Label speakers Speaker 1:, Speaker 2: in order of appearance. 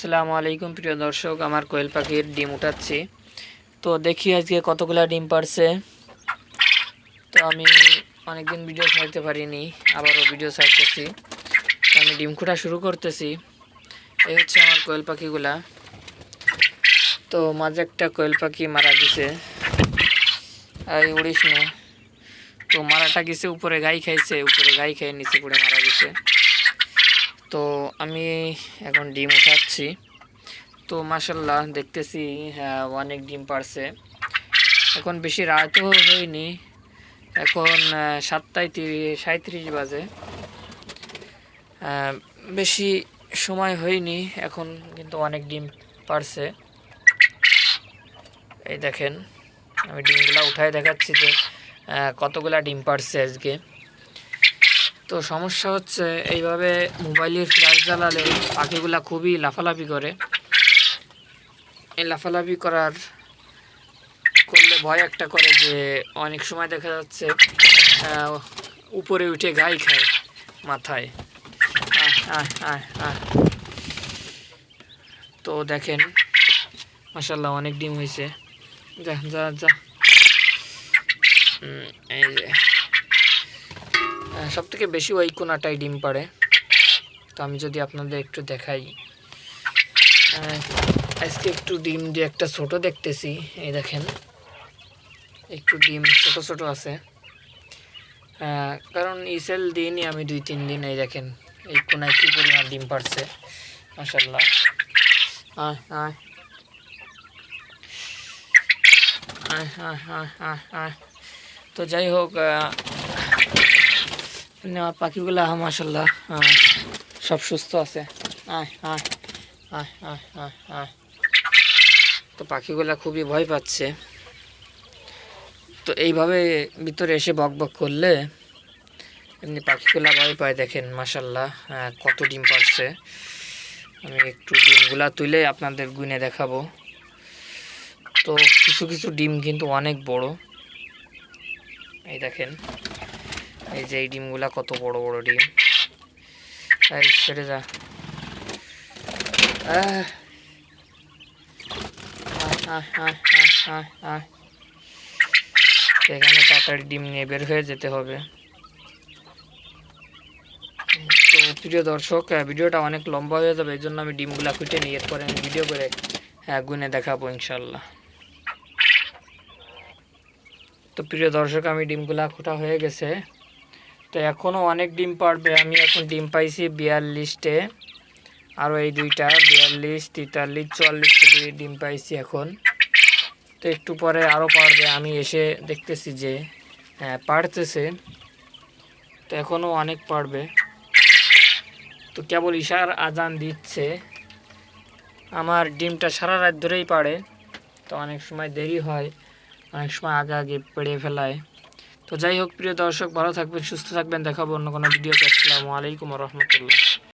Speaker 1: আসসালামু আলাইকুম, প্রিয় দর্শক। আমার কোয়েল পাখির ডিম উঠাচ্ছি। তো দেখি আজকে কতগুলা ডিম পারছে। তো আমি অনেকদিন ভিডিও ছাড়তে পারিনি, আবারও ভিডিও ছাড়তেছি। তো আমি ডিম খোঁটা শুরু করতেছি। এই হচ্ছে আমার কোয়েল পাখিগুলা। তো মাঝে একটা কোয়েল পাখি মারা গেছে। এই উড়িস নে। তো মারাটা গেছে, উপরে গাই খাইছে, উপরে গাই খেয়ে নিচে পড়ে মারা গেছে। তো আমি এখন ডিম উঠাচ্ছি তো মাসাল্লাহ দেখতেছি হ্যাঁ অনেক ডিম পারছে। এখন বেশি রাতও হয়নি। এখন সাতটায় তিরিশ সাঁত্রিশ বাজে। বেশি সময় হয়নি, এখন কিন্তু অনেক ডিম পারছে। এই দেখেন, আমি ডিমগুলা উঠায় দেখাচ্ছি যে কতগুলা ডিম পারছে আজকে। তো সমস্যা হচ্ছে এইভাবে মোবাইলের ফ্ল্যাশ জ্বালালে পাখিগুলা খুবই লাফালাফি করে। এই লাফালাফি করার করলে ভয় একটা করে যে অনেক সময় দেখা যাচ্ছে উপরে উঠে গাই খায় মাথায়। তো দেখেন মাসাল্লাহ অনেক ডিম হয়েছে যা যা যা। এই যে। সব থেকে বেশি ওই কোনাটাই ডিম পাড়ে। তো আমি যদি আপনাদের একটু দেখাই। আজকে একটু ডিম যে একটা ছোট দেখতেছি, এই দেখেন। একটু ডিম ছোট ছোট আছে। কারণ ইসেল দিনই আমি দুই তিন দিন, এই দেখেন, এই কোনায় কী পরিমাণ ডিম পারছে মাসাল্লাহ আয় আয়। আয় আয় আয় আয় তো যাই হোক আহ, নেওয়া পাখিগুলা মাসাল্লাহ সব সুস্থ আছে। আয় আয় আয় আয় আয় আয়। তো পাখিগুলা খুবই ভয় পাচ্ছে। তো এইভাবে ভিতরে এসে বক বক করলে এমনি পাখিগুলা ভয় পায় দেখেন মাসাল্লাহ কত ডিম পারছে। আমি একটু ডিমগুলা তুলে আপনাদের গুনে দেখাবো। তো কিছু কিছু ডিম কিন্তু অনেক বড়। এই দেখেন এই যে এই ডিমগুলা কত বড় বড় ডিম। এই ছেড়ে যা। এখানে তাড়াতাড়ি ডিম নিয়ে বের হয়ে যেতে হবে। তো প্রিয় দর্শক ভিডিওটা অনেক লম্বা হয়ে যাবে, এই জন্য আমি ডিমগুলা খুঁটে নিয়ে আমি ভিডিও করে হ্যাঁ গুনে দেখাবো ইনশাল্লাহ তো প্রিয় দর্শক, আমি ডিমগুলা খোটা হয়ে গেছে। তো এখনও অনেক ডিম পারবে। আমি এখন ডিম পাইছি বিয়াল্লিশটে। আরও এই দুইটা, বিয়াল্লিশ, তেতাল্লিশ চুয়াল্লিশটে ডিম পাইছি এখন। তো একটু পরে আরও পারবে। আমি এসে দেখতেছি যে হ্যাঁ পারতেছে। তো এখনও অনেক পারবে। তো কেবল ইশার আজান দিচ্ছে। আমার ডিমটা সারা রাত ধরেই পারে তো অনেক সময় দেরি হয়, অনেক সময় আগে আগে পেড়ে ফেলায়। তো যাই হোক, প্রিয় দর্শক, ভালো থাকবেন, সুস্থ থাকবেন, দেখাবো অন্য কোনো ভিডিওতে। আসসালামু আলাইকুম রহমতুল্লাহ।